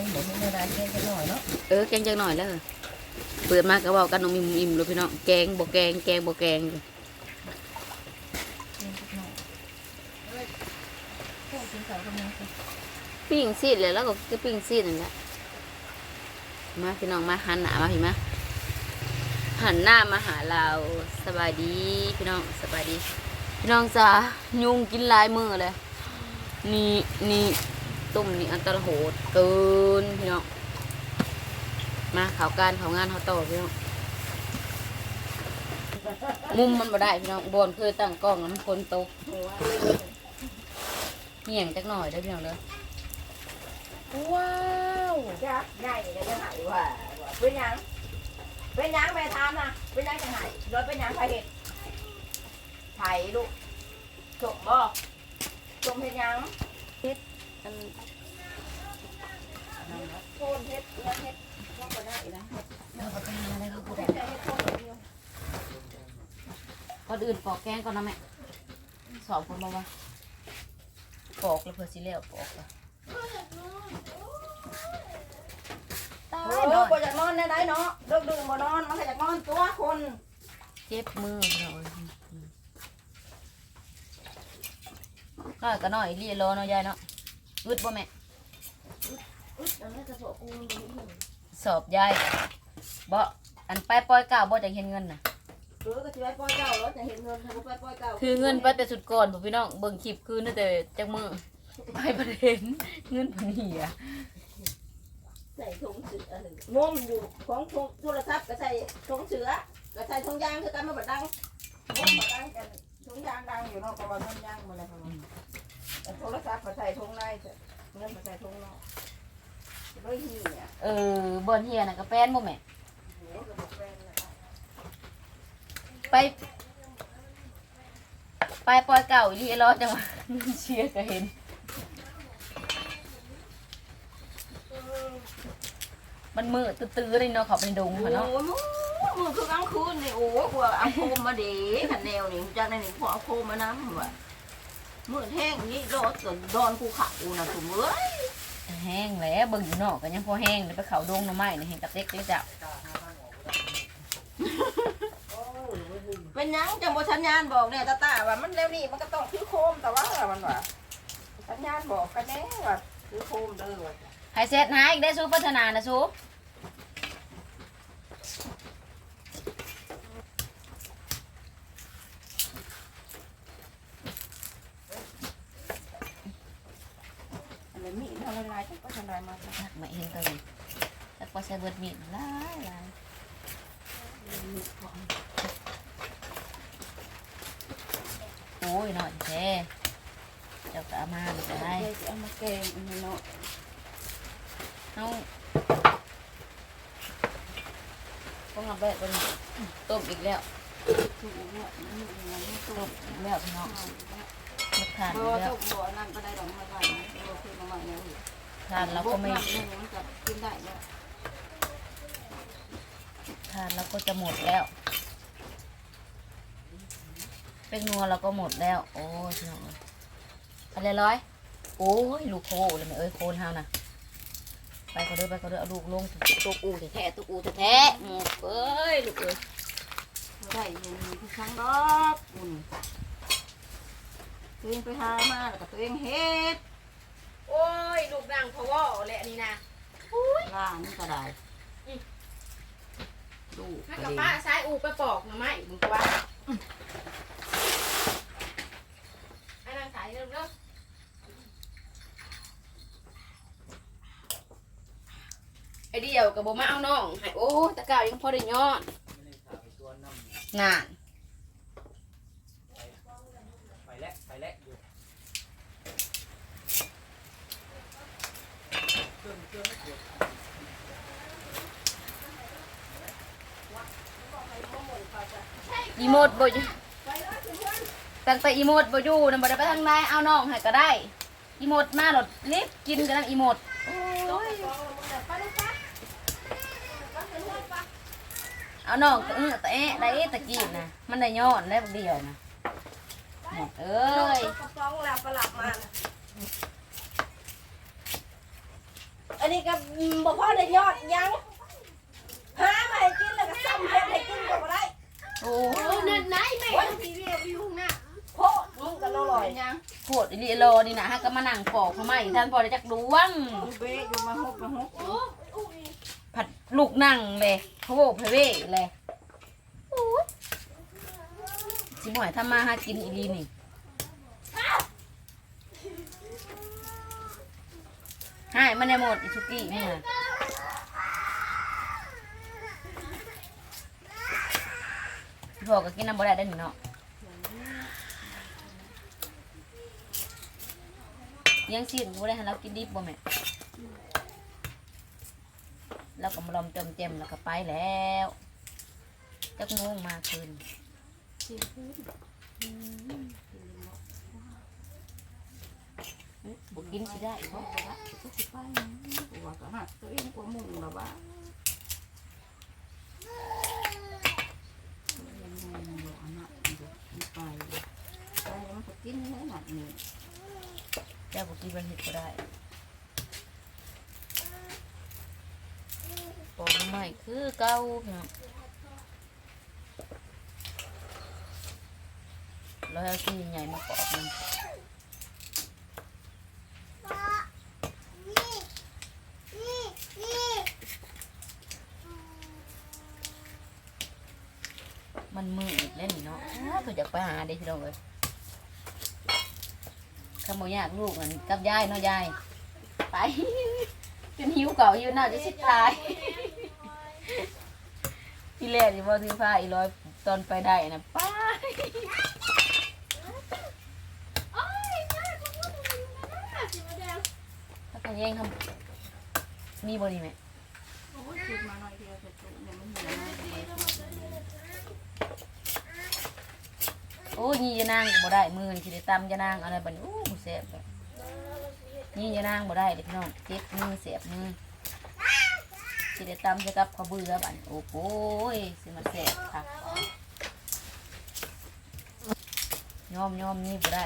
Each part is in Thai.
งบอกให้เวลาแกงจะหน่อยเนาะเออแกงจังหน่อยแล้วเหรอเปิดมาก็เว้ากันนมอิ่มๆเลยพี่น้องแกงบ่แกงแกงบ่แกงแกงจะหน่อยพวกกินข้าวกับมึงสิปิ้งซีดเลยแล้วก็จะปิ้งซีดนั่นแหละมาพี่น้องมาหันหน้ามาพี่มาหันหน้ามาหาเราสบายดีพี่น้องสบายดี พี่น้องจ้ายุงกินหลายมือเลยนี่นี่ ต้มนี่อันตรโหดเกินพี่น้องมาเขาการเขางานเขาต่อพี่น้องมุมมันบ่ได้พี่น้องบนเคยตั้งกล้องแล้วมันฝนตกเหี่ยงจักหน่อยได้อพี่น้องเด้อว้าวจักใหญ่เลยจะไหนว่าว่าเป็นหยังเป็นหยังแม่ทามนะเป็นหยังจะไหนรถเป็นหยังใครเห็ดไถลูกจมบ่จมเห็ดหยัง อันโคนเห็ดเนื้อเห็ดว่าก็ได้นะเราก็ไปหาอะไรเขาพูดเห็ดแต่เดโคนเดียวก่อนอื่นปอกแกงก่อนนะแม่สอบคนบอกว่าปอกแล้วเพื่อสิเลี้ยวปอกอะตายโอ้หน่อยบ่อยากนอนได้ไหนเนาะเลิกดื่มบ่นอนมันก็อยากนอนตัวคนเจ็บมือเนาน้อยก็น้อยเรียรอเนาะยายเนาะ อึดบ่แม่อุ๊ยอันนี้กระโปรงกูมันบ่เห็นสอบยายบ่อันไปปล่อยเก่าบ่จะเห็นเงินน่ะ เออก็สิไปปล่อยเก่าแล้วจะเห็นเงินถ้าบ่ไปปล่อยเก่าคือเงินไปแต่สุดก่อนผมพี่น้องเบิ่งคลิปคืนนั่นแต่จักมือไปประเด็นเงินพันเหียใส่ถุงเสือหนึ่งงมอยู่ของโทรศัพท์ก็ใส่ถุงเสือก็ใส่ถุงยางคือกันมาบัดดังงมบัดดังกันถุงยางดังอยู่เนาะก็ว่าเงินยางมาเลยครับแต่ โทรศัพท์ก็ใส่ถุงในเงินก็ใส่ถุงนอกด้วยเหี่ยเออบอนเฮียน่ะก็แป้นบ่แม่โหก็บแฟนเลยไป ไปปล่อยเก่าอีหลีรอจังหวะเชียก็เห็น มันมืดตื้อๆเลยเนาะเขาเป็นดงโอ้เขาเนาะยมึงมึงคือกลางคืนนี่โอ้ยกว่าเอาโคมมาเด็ขันแนวนี่จากนั้นนี่พอเอาโคมมาน้ำว่ะ มืดแห้งนี่รถจนดอนภูเขาน่ะถุงเอ้ยแห้งแล้วเบิ่งอยู่นอกก็ยังพอแห้งเลยไปเขาดงหน่อไม้นี่เห็นกระเต็กเลยจ้ะเป็นหยังจังบ่สัญญาณบอกเนี่ยตาตาว่ามันเร็วนี่มันก็ต้องถือโคมแต่ว่ามันว่าสัญญาณบอกกันแน่ว่าถือโคมเด้อว่าให้เสร็จหาอีกได้สู้พัฒนานะสู้ อะไรมีดทำลายจังก็ทำลายมาทักไม่เห็นตัวนี้แล้วก็ใส่เบิดมีดหลายหลายโอ้ยหน่อยแท้เจ้าก็เอามาไม่ได้เดี๋ยวจะเอามาแกงอันนี้เนาะเอาต้องเอาแบบนี้ต้มอีกแล้วถูกเนี่ยนี่อย่างนี้ต้มอีกแล้วพี่น้องมาทานอีราะกว่าแล้วต้องบ่อนั่นก็ได้ดอกไม้ไว้นะเราคือ มาแล้วทานแล้วก็ไม่มันจะกินได้แล้วทานแล้วก็จะหมดแล้วเป็นนัวแล้วก็หมดแล้ว โอ้ยพี่น้องเอ้ยอะไรร้อยโอ้ยลูกโคเลยแม่เอ้ยโคนเฮานะไปก็เด้อไปก็เด้อเอาลูกลงตุกอูแท้ตุกอูแท้หมกเอ้ยลูกเอ้ยได้เห็นที่ช่างดอกอุ่นตัวเองไปหามาแล้วก็ตัวเองเฮ็ด โอ้ย ลูกดังพะว่าแหละนี่นะร้านก็ได้ดูกถ้าก็กับดีป้าใช้อูไปปอกหน่อไม้มึงก็ว่าไอ้นางสายเริ่มเริ่มไอเดียวกับโบมาเอาน้องให้โอ้ยตะกร้าวยังพอได้ยอดน่ะไปแล้วไปแล้วอยู่ อีโมดบ่อยู่ตั้งแต่อีโมดบ่อยู่นำบ่ได้ไปทางใดเอาน้องให้ก็ได้ อีโมดมาหลดลิฟกินกันนั่งอีโมดเอาน้องก็เออแต่ได้ตะกี้นะมันได้ย้อนได้บักเดียวนะหมดเอ้ยกระป๋องแล้วประหลับมาอันนี้ก็บ่พอได้ยอดยังหามาให้กินแล้วก็ซ้ำเฮ็ดให้กินก็บ่ได้ โอ้โอ้นั่นไหนแม่พี่เรียกอยู่ข้างหน้าโพดมึงก็อร่อยยังโคตรอีหลีโลนี่นะฮะก็มานั่งปอกเขาไม่ท่านพอได้จักดวงอยู่เบ้อยู่มาฮุบมาฮุบโอ้โอ้ยผัดลูกนั่งเลยพะโวกพะเวเลยโอ้ยสิหมวยถ้ามาหากินอีหลีนี่ใช่มันได้หมดอิชุกี้นี่นะ พี่พ่อก็กินน้ำบ่ได้ได้หนิเนาะยังสิบ่ได้ให้เรากินดิบบ่แม่แล้วก็มาลอมจมเจมแล้วก็ไปแล้วจักโมงมาคืนบุกินสิได้บ่หัวก็หักตัวเองกว่ามึงล่ะว่า ไปไปมันก็กินให้หนักนี่เจ้าบุกินมันเห็ดก็ได้ปอกใหม่คือเก่าพี่น้องแล้วเอาที่ใหญ่มาปอกมันมืดเล่นนี่เนาะอ้าว ตัวอยากไปหาเด็กพี่น้องเลยขโมยยากลูกมันกับยายเนาะยายไปจนหิวเก่าหิวหน้าจะสิตายที่แรกที่ว่าถือผ้าอีร้อยตอนไปได้นะไป้าโอ้ยง่ากาพวกมึงนะสิมาแดงถ้ากันแย่งทำมีบนี่ไหมโอ้ยคิดมาหน่อยเดียวเสร็จเนี่ยมันเหนื่อยมากเลย โอ้ยนี่จะนั่งบ่ได้มือนี่สิได้ตำจะนั่งอะไรบัดนี้โอ้เสียบเลยนี่จะนั่งบ่ได้เด็กน้องเจ็บมือเสียบมือสิได้ตำจะกับข้าวเบื่อบัดนี้โอ้โหสิมาเสียบค่ะยอมยอมนี่บ่ได้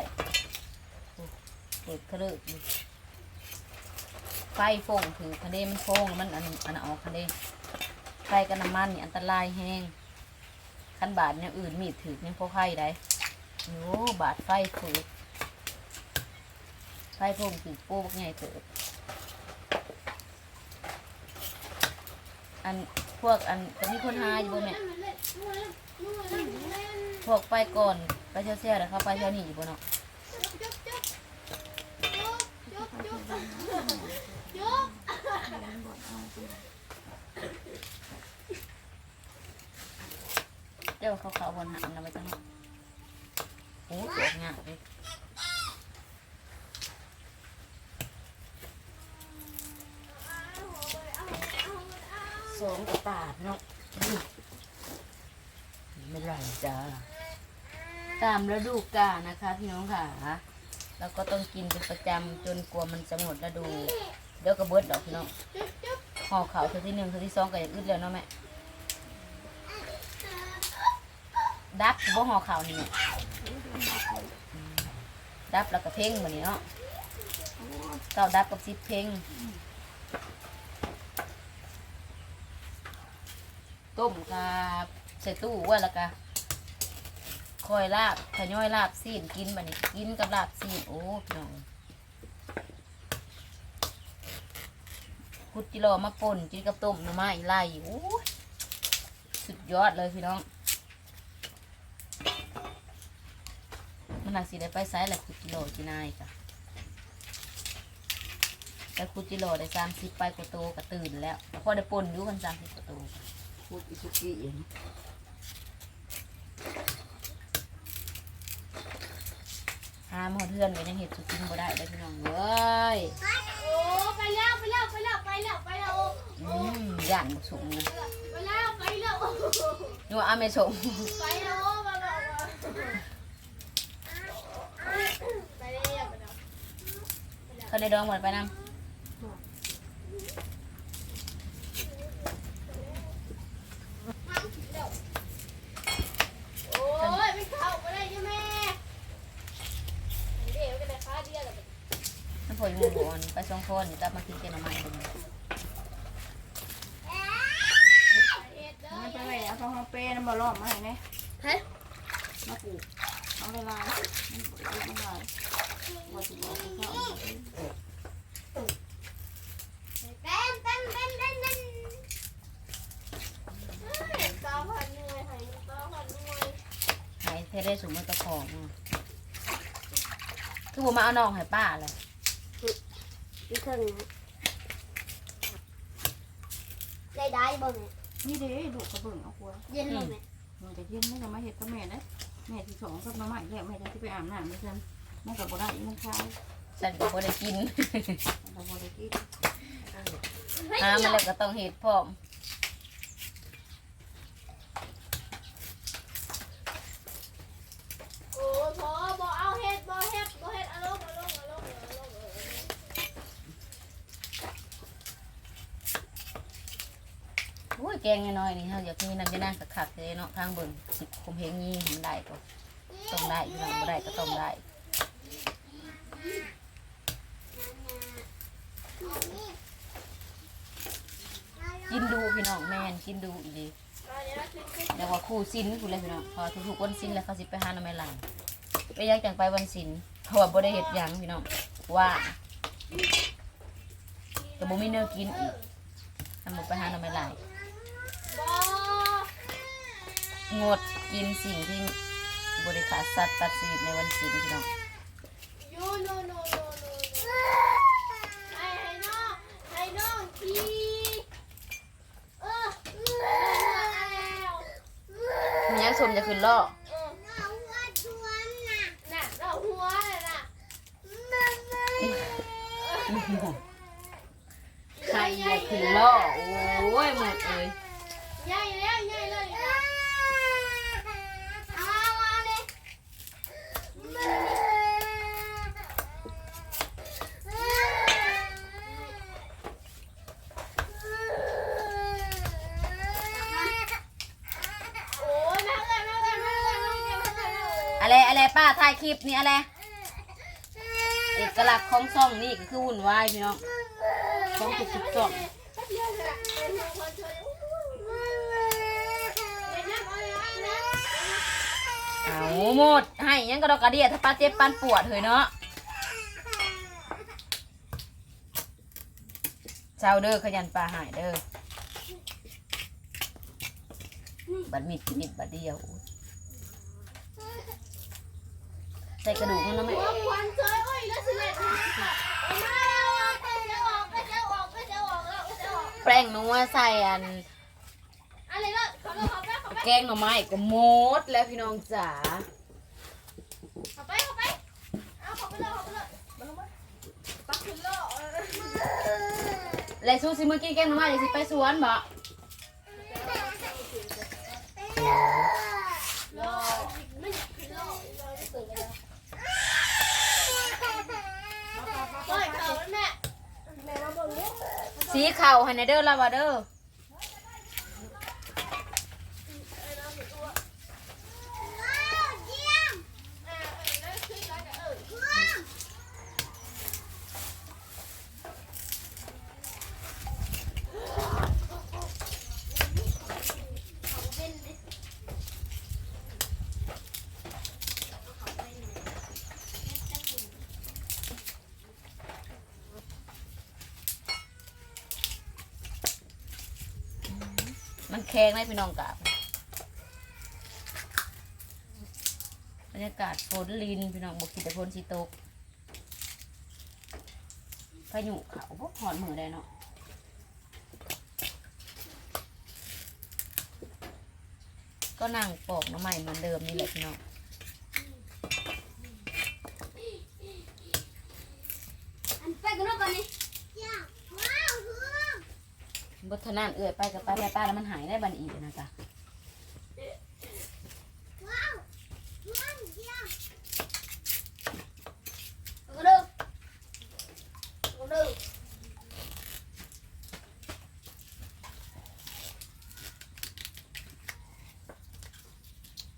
เปิดกระเลิกอกไฟฟงถือคันเดมันฟงมันอันอันออกคันเดไฟกับน้ำมันนี่อันตรายแห้งคันบาดเนี่ยอื่นมีดถือเนี่ยพวกไข่ได้ โอ้บาดไฟถือไฟฟงถือโป๊กไงเถิดอันพวกอันจะมีคนหาอยู่บ่แม่มันเนมันเล่นมันเล่นมันเล่นพวกไปก่อนไปเที่ยวเที่ยแล้วเขาไปเที่ยวนี่อยู่บ่เนาะเดี๋ยวเขาเขาบนหามนำไปจังเนาะ โอ้ตกงานเลยสองกระตาดเนาะไม่ไรจ้าตามฤดูกาลนะคะพี่น้องค่ะแล้วก็ต้องกินเป็นประจำจนกลัวมันจะหมดฤดู เดี๋ยวก็เบิดดอกพี่น้องห่อขาวเท่าที่หนึ่งเท่าที่สองก็อย่างอึดแล้วเนาะแม่ดับบ่ห่อขาวนี่ ดับแล้วก็เพ่งแบบนี้เนาะเก้าดับกับสิบเพ่งต้มกับใส่ตู้ว่าแล้วก็คอยลาบขย้อยลาบซีนกินบัดนี้กินกับลาบซีนโอ้พี่น้องพุดจิโรมาป่นกินกับต้มหน่อไม้ไล่โอ้สุดยอดเลยพี่น้อง มัน หนักสิได้ไปไซส์แหละคุจิโร่จีนายจ้ะแต่คุจิโร่ได้สามสิบไปกว่าโตก็ตื่นแล้วพอได้ปนอยู่กันสามสิบกว่าโตก็พูดอิสุกิอย่างหาหมอเทือนไว้ยังเห็ดสุกินบ่ได้เลยพี่น้องเว้ยโอ้ไปแล้วไปแล้วไปแล้วไปแล้วไปแล้วอืมย่านบุสูงนะไปแล้วไปแล้วนี่ว่าอาเมสงไปแล้ว เขาได้ดองหมดไปนำน้ำฝนหมูบนไปสองคนจับมากินเจนอไม้ไปเลยมันไปเอาของเป้น้ำบอลรอบมาให้เนี่ยเฮ้ยมาปลูกเอาไปลายมันลาย ว่าสิบอกให้เขาเอาไปเต้นเต้นเต้นเต้นเต้นเฮ้ยตาพันหน่วยให้ตาพันหน่วยหายเทได้สูงมันกระพองอะคือผมมาเอาน้องให้ป้าเลยอีกครึ่งได้ได้บ่แม่นี่เด้ลูกกระเบื้องเอาครัวเย็นบ่แม่มันจะเย็นไม่จะมาเห็ดกับแม่นะแม่ที่สองกับมาใหม่แล้วแม่จะไปอาบน้ำไม่ทัน แม่กับบ่ได้อีกมันคายฉันก็บ่ได้กินเราบ่ได้กินหามาแล้วก็ต้องเห็ดพร้อมโอ้โหบ่เอาเฮ็ดบ่เฮ็ดบ่เฮ็ดเอาลงเอาลงเอาลงเอาลงเออโอ้ยแกงน้อยๆนี่เฮาอยากมีน้ำยานั่งคักๆเลยเนาะทางเบิ่งสิคุมเพลงนี้มันได้ก็ต้องได้พี่น้องบ่ได้ก็ต้องได้ กินดูพี่น้องแม่นกินดูอีดีเดี๋ยวเราขึ้นขึ้นเรียกว่าคู่สิ้นคุณเลยพี่น้องพอทุกๆวันสิ้นแล้วเขาสิไปหาหน้ำไม้หลังไปยังจังไปวันสิ้นเพราะว่าบ่ได้เฮ็ดยังพี่น้องว่าก็บ่มีเนื้อกินอีกทำบ่ไปหาหน้ำไม้หลังงดกินสิ่งที่บริขาสัตว์ตัดชีวิตในวันสิ้นพี่น้อง ยูโนโนโนโนให้ให้น้องให้น้องขี่เออเออแล้วมันยังสมจะขึ้นล่อเออเราหัวชวนน่ะน่ะเราหัวเลยน่ะใครอยากขึ้นล่อโอ้ยหมดเลย ใหญ่แล้วใหญ่เลยน่ะเอามาเลยโอ้ยแม่เลยแม่เลยแม่เลยแม่เลยแม่เลย อะไรอะไรป้ายคลิปนี่อะไรเอกลักษณ์ของซ่องนี่ก็คือวุ่นวายพี่น้องของทุกๆซ่องเอาหมดให้ยังกระดอกกระเดียถ้าป้าเจ็บปันปวดเถยเนาะเช้าเด้อขยันปลาหายเด้อบัดมิดมิดบัดเดียว ใส่กระดูกมันนะแม่ แป้งนัวใส่อัน แกงหน่อไม้ก็หมดแล้วพี่น้องจ๋าแล้วสู้สิเมื่อกี้แกงหน่อไม้เดี๋ยวสิไปสวนบ่ สีเข่าให้ในเด้อลาวาเด้อ ข็งไหมพี่น้องกาบบรรยากาศฝนลินพี่น้องบอกคิดแต่ฝนสิตกพายุเขาพวกหอนมือได้เนาะก็นั่งปอกน้ำใหม่เหมือนเดิมนี่แหละพี่น้อง ขนานเอื่อยไปกับไปไปป้าแล้วมันหายได้บันอีกนะจ๊ะ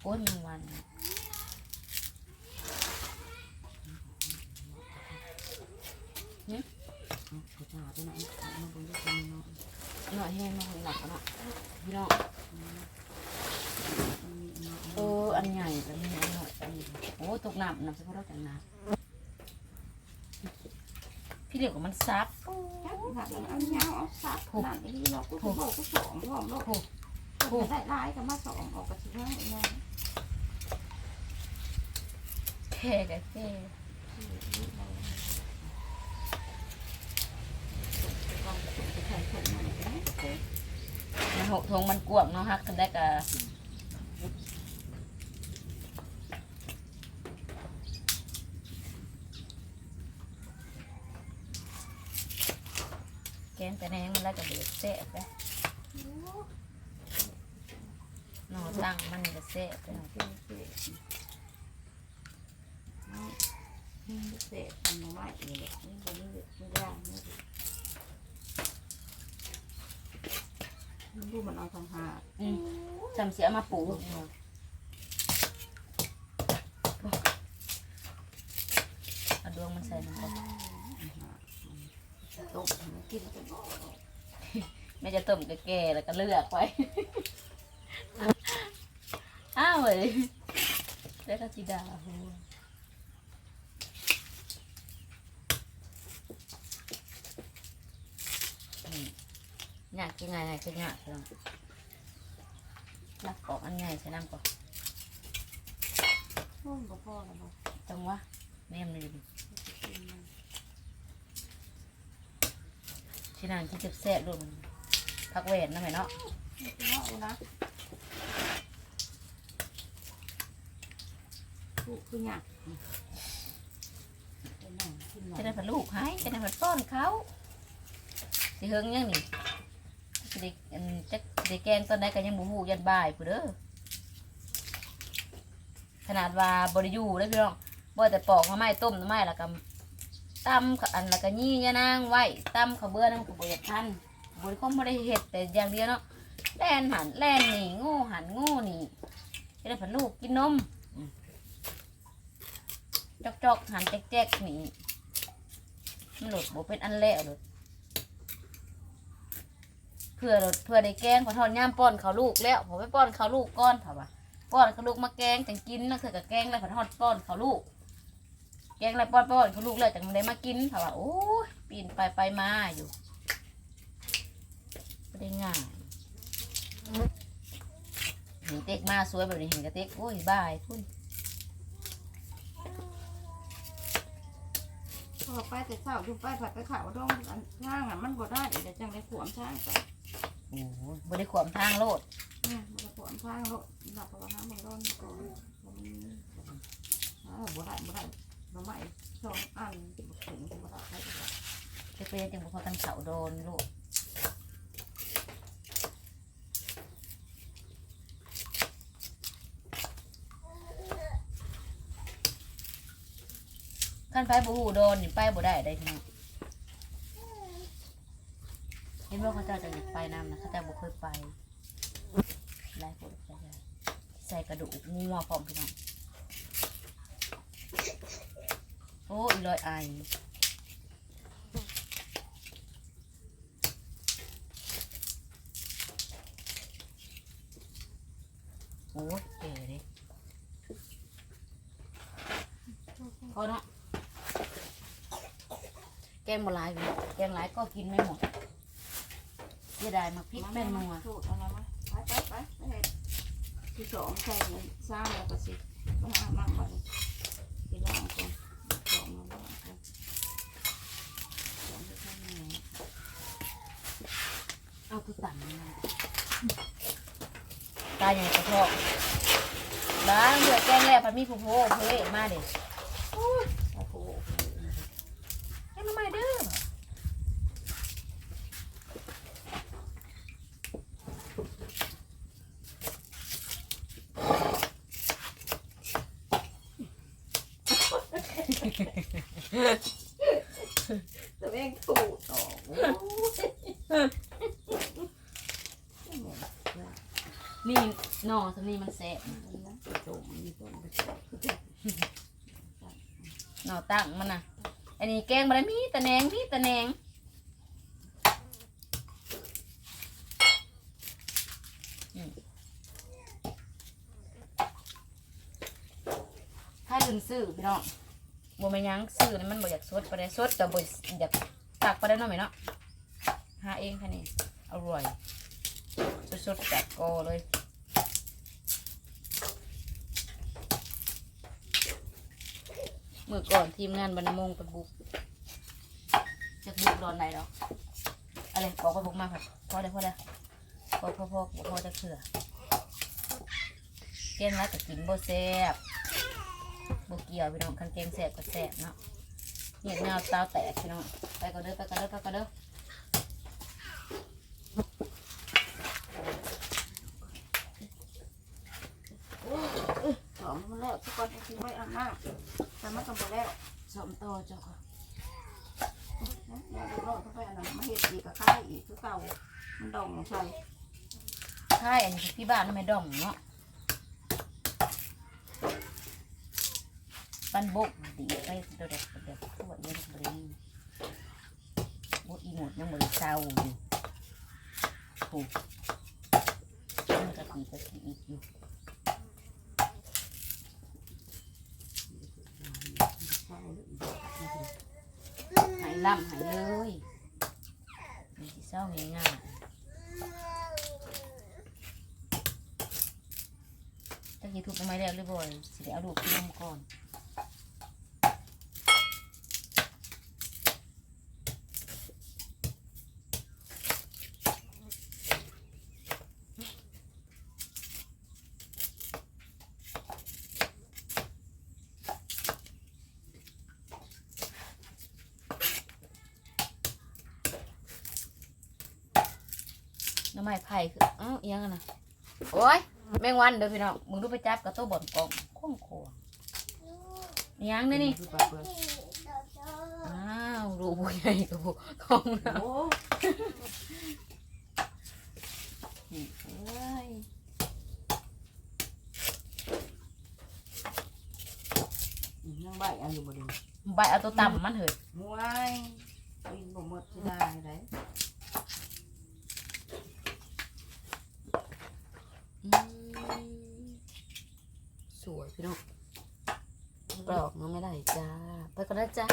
โอ้ยแมันวันเนี่ยเขาจ่าไปไหนมาบน ด้วยกันเนาะหน่อยแห้งมาหน่อยหลับกันเนาะพี่น้องอันใหญ่อันนี้อันน้อยอันนี้โอ้ตกน้ำน้ำเฉพาะเราจังน้ำพี่เรียกว่ามันซับหักเอาเงาเอาสับนั่นนี่เราก็บอกก็สองพร้อมแล้วได้ลายก็มาสองออกกระชิบว่าเงาแค่กับแค่มัน หกทงมันกวางเนาะฮักกันได้กับแกงแต่แหนงมันแล้วก็เดือดแซ่บไปหนอตั้งมันก็แซ่บไปหน่อยเสร็จทำมาไหวนี่แหละนี่ก็ไม่ไม่ได้ ไม่ดูมันเอาทางหาอืมจำเสียมาปลูกเอาดวงมันใส่ลงไปต้มกินกันแม่จะต้มก็แก่แล้วก็เลือกไว้ อ้าวเว้ยแล้วก็จิดาหัวอืม อยากกินไงไงก็อยากลองรักออกอันไงใส่น้ำก่อนโอ้ก็พอแล้วบ่จังวะแม่มันอยู่ที่นั่นที่จะแซ่บๆด้วยมันพักเวทนะแม่เนาะเอานะกูคือหยักเป็นหนังกินหจะนัได้งผัดลูกให้จะได้ผัดป้อนเขาสิเฮิงยังนี่ สิได้อันจะสิได้แกงตอนใดก็ยังบูฮูยันบ่ายผู้เด้อขนาดว่าบริยูได้อพี่น้องบ่แต่ปอกมาไม้ต้มมาไม้แล้วก็ตำกับอันแล้วก็ยี่ยานางไว้ตำข้าวเบื่อน้ำข้าวเบื่อทันบริคมบ่ได้เห็ดแต่อย่างเดียวเนาะแล่นหันแล่นหนีโง่หันโง่หนีจะได้ผัดลูกกินนมอืมจอกๆหันแจ๊กๆหนีมันหลุดบ่เป็นอันแล้วหลุด เพื่อเพื่อได้แกงขอทอนย่ามป้อนเขาลูกแล้วผมไปป้อนเขาลูกก้อนเถอะวะป้อนเขาลูกมาแกงจังกินนั่นคือกับแกงแล้วขอทอดป้อนเขาลูก แกงแล้วป้อนป้อนเขาลูกแล้วจังได้มากินเถอะวะโอ้ยปีนไปไปมาอยู่ไม่ได้ง่ายเห็นเต็กมาสวยแบบนี้เห็นกระเต็กโอ้ยบายคุณพอไปแต่เช้าดูไปผัดไปขาวดองอันย่างอะมันบ่ได้เดี๋ยวจังได้ขวมช่างไป โอ้โหบ่ได้ขวามทางโลดเนี่ยมันจะขวมช่างแล้วหลับไปว่าน้ำมันร้อนก่อนผมอ่าบ่ได้บ่ได้บ่ไม่สองอันถึงบ่ได้ได้บ่ได้จะเป็นจังบุคคลกันเขาโดนลูกขั้นไปบูโดนนี่ไปบ่ได้ได้พี่น้อง เห็นว่าเขาเจ้าจะอยากไปน้ำนะเขาเจ้าบ่เคยไปไล่คนไปได้ใส่กระดูกงัวพร้อมพี่น้องโอ้อีลอยไอโอ้ยเก๋เลยพอเนาะแกงบหลายอยู่แกงหลายก็กินไม่หมด เสียดายมาพริกแป้งนัวสูตรอะไรมาไปไปไปไปเฮ็ดที่สองใส่เงินสร้างแล้วก็สิไปหามั่งบัดนี้กินล่างก่อนสองมาล่างก่อนสองที่ข้างในเอาคือต่ำมาตายอย่างกระเพาะบ้างเดือดแกงแล้วพันมีผู้โพเฮ้ยมาเด็อ้โห แกงทำไมเด้อตัวเองตูดออกโอ้ย นี่หนอสำนี มันแสบนะจมมีต้นไปจมหนอตั้งมันนะอันนี้แกงบะไรมีตะแหนงมีตะแหนงถ้าลืมซื้อพี่น้องบ่แม่นยังซื้อนี่มันบ่อยากสดปานใดสดแต่บ่อยากตักปานใดเนาะแม่เนาะหาเองค่ะนี่อร่อยสดๆจากกเลย เมื่อก่อนทีมงานบรรณมงไปบุกจะบุกดอนไหนดอกอะไรบอกไปบุกมาค่ะพอแล้พอแล้พอพอพอพอจะเถื่อเกณฑ์แล้วก็กินโบแซ่บบเกี่ยวพี่น้องคันเกงแสบก็แสบเนาะเหี่ยงาวตาแตกพี่น้องไปก็เด้อไปก็เด้อไปก็เด้อ สองมันแล้วทุกคนกินไว้อันมาก แต่มันก็หมดแล้วสมโตเจ้าค่ะอย่าเดือดเข้าไปอันนั้นมาเฮ็ดอีกกับข้าวอีกคือเก่ามันดองใช่ใช่อันนี้พี่บ้านไม่ดองเนาะปันบกดีไปเด็ดเด็ดเด็ดทั่วเย็นบริบอีหมดยังบริเศร้าอยู่ถูกมันกะตีกะตีอีกอยู่หาย ล่ำหายเลยมีสิเศร้าง่ายๆถ้ากี่ทุบทำไมแล้วหรือบ่อยสิได้เอาลูกที่นมก่อน น้ำไม้ไผ่คือเอ้าเอียงอะนะโอ้ยแมงวันเด้อพี่น้องมึงดูไปจับกับตัวบ่อนกองข้องคอเอียงเด้อนี่คือปลาเปลือกอ้าวรูบุใหญ่กับบุของเราโอ้เอ้ยยังใบอันอยู่บ่ดีใบเอาตัวต่ำมันเถิดมวยกินบ่หมดสิได้ได้ อืมสวย พี่น้องปลอกมันไม่ได้จ้า ไปก่อนนะจ้า